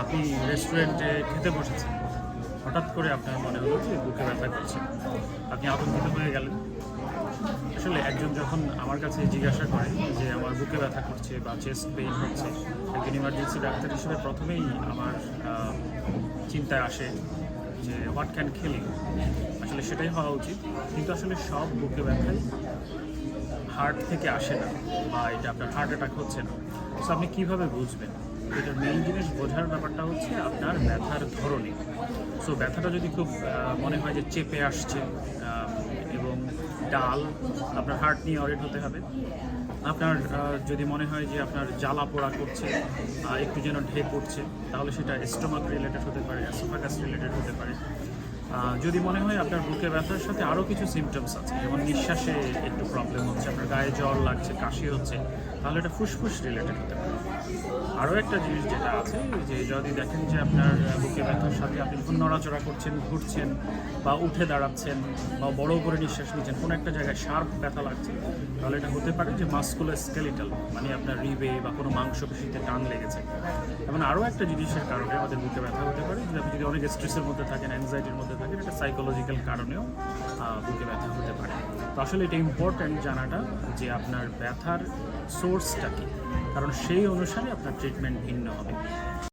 আপনি রেস্টুরেন্টে খেতে বসেছেন। হঠাৎ করে আপনার মনে হলো যে বুকে ব্যথা করছে। আপনি আতঙ্কিত হয়ে গেলেন। আসলে একজন যখন আমার কাছে জিজ্ঞাসা করে যে আমার বুকে ব্যথা করছে বা চেস্ট পেইন হচ্ছে, একজন ইমার্জেন্সি ডাক্তার হিসেবে প্রথমেই আমার চিন্তায় আসে যে হোয়াট ক্যান খেলি আসলে সেটাই হওয়া উচিত। কিন্তু আসলে সব বুকে ব্যথাই হার্ট থেকে আসে না বা এটা আপনার হার্ট অ্যাটাক হচ্ছে না। সো আপনি কীভাবে বুঝবেন? এটার মেইন জিনিস, বোঝার ব্যাপারটা হচ্ছে আপনার ব্যথার ধরনে। সো ব্যথাটা যদি খুব মনে হয় যে চেপে আসছে এবং ডাল, আপনার হার্ট নিয়ে অরেট হতে হবে। আপনার যদি মনে হয় যে আপনার জ্বালা পোড়া করছে একটু যেন ঢেক উঠছে তাহলে সেটা স্টোমাক রিলেটেড হতে পারে অ্যাসোফাগাস রিলেটেড হতে পারে। যদি মনে হয় আপনার বুকে ব্যথার সাথে আরও কিছু সিমটমস আছে, যেমন নিঃশ্বাসে একটু প্রবলেম হচ্ছে, আপনার গায়ে জ্বর লাগছে, কাশি হচ্ছে, তাহলে এটা ফুসফুস রিলেটেড হতে পারে। আরও একটা জিনিস যেটা আছে, যে যদি দেখেন যে আপনার বুকে ব্যথার সাথে আপনি যখন নড়াচড়া করছেন, ঘুরছেন বা উঠে দাঁড়াচ্ছেন বা বড় করে নিঃশ্বাস নিচ্ছেন, কোনো একটা জায়গায় শার্প ব্যথা লাগছে, তাহলে এটা হতে পারে যে মাস্কুলার স্কেলিটাল মানে আপনার রিবে বা কোনো মাংসপেশিতে টান লেগেছে। এবং আরও একটা জিনিসের কারণে আমাদের বুকে ব্যথা হতে পারে যে আপনি যদি অনেক স্ট্রেসের মধ্যে থাকেন অ্যাংজাইটির মধ্যে থাকেন এটা সাইকোলজিক্যাল কারণেও বুকে ব্যথা হতে পারে। তো আসলে এটা ইম্পর্ট্যান্ট জানাটা যে আপনার ব্যথার সোর্সটা কী, কারণ সেই অনুসারে আপনার ট্রিটমেন্ট ভিন্ন হবে।